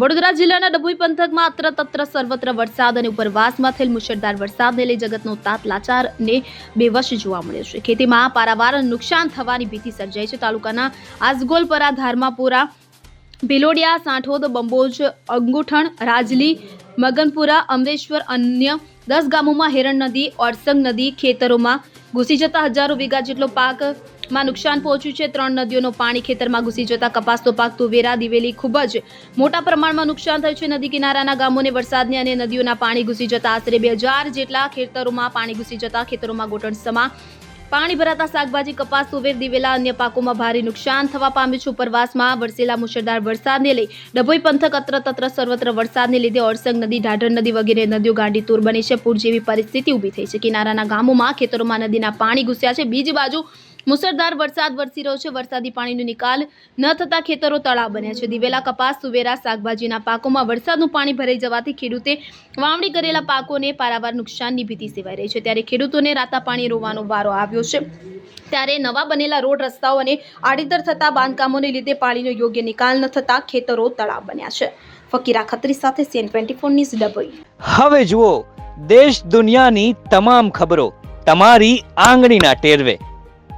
વડોદરા જિલ્લાના ડભોઈ પંથકમાં અત્ર તત્ર સર્વત્ર વરસાદ અને ઉપરવાસમાં થયેલ મુશળધાર વરસાદને લઈ જગતનો તાત લાચારને બેવશ જોવા મળ્યો છે. ખેતીમાં પારાવાર નુકસાન થવાની ભીતિ સર્જાઈ છે. તાલુકાના આસગોલપરા, ધારમાપુરા, ભિલોડિયા, સાંઠોદ, બંબોજ, અંગુઠણ, રાજલી, મગનપુરા, અમરેશ્વર, અન્ય દસ ગામોમાં હેરણ નદી, ઓરસંગ નદી ખેતરોમાં ઘૂસી જતા હજારો વીઘા જેટલો પાકમાં નુકસાન પહોંચ્યું છે. ત્રણ નદીઓનું પાણી ખેતરમાં ઘૂસી જતા કપાસનો પાક તુવેરા દિવેલી ખૂબ જ મોટા પ્રમાણમાં નુકસાન થયું છે. નદી કિનારાના ગામોને વરસાદની અને નદીઓના પાણી ઘૂસી જતા આશરે બે હજાર જેટલા ખેતરોમાં પાણી ઘૂસી જતા ખેતરોમાં ઘોટણસમાં પાણી ભરાતા શાકભાજી, કપાસ, તુવેર, દિવેલા અન્ય પાકોમાં ભારે નુકસાન થવા પામ્યું છે. ઉપરવાસમાં વરસેલા મુશળધાર વરસાદને લઈ ડભોઈ પંથક અત્ર તત્ર સર્વત્ર વરસાદને લીધે ઓરસંગ નદી, ઢાઢર નદી વગેરે નદીઓ ગાંડી તૂર બની છે. પૂર જેવી પરિસ્થિતિ ઊભી થઈ છે. કિનારાના ગામોમાં ખેતરોમાં નદીના પાણી ઘૂસ્યા છે. બીજી બાજુ મુસળધાર વરસાદ વરસી રહ્યો છે. વરસાદી પાણીનો નિકાલ ન થતા ખેતરો તળાવ બન્યા છે. દિવેલા કપાસ, સુવેરા, શાકભાજીના પાકોમાં વરસાદનું પાણી ભરાઈ જવાથી ખેડૂતે વાવણી કરેલા પાકોને પારાવાર નુકસાનની ભીતિ સેવાઈ રહી છે. ત્યારે ખેડૂતોને રાતા પાણી રોવાનો વારો આવ્યો છે. ત્યારે નવા બનેલા રોડ રસ્તાઓ અને આડીતર થતા બાંધકામોને લીધે પાણીનો યોગ્ય નિકાલ ન થતા ખેતરો તળાવ બન્યા છે. ફકીરા ખત્રી સાથે CN twenty four news Dabhoi હવે જુઓ, દેશ દુનિયાની તમામ ખબરો તમારી આંગળીના ટેરવે.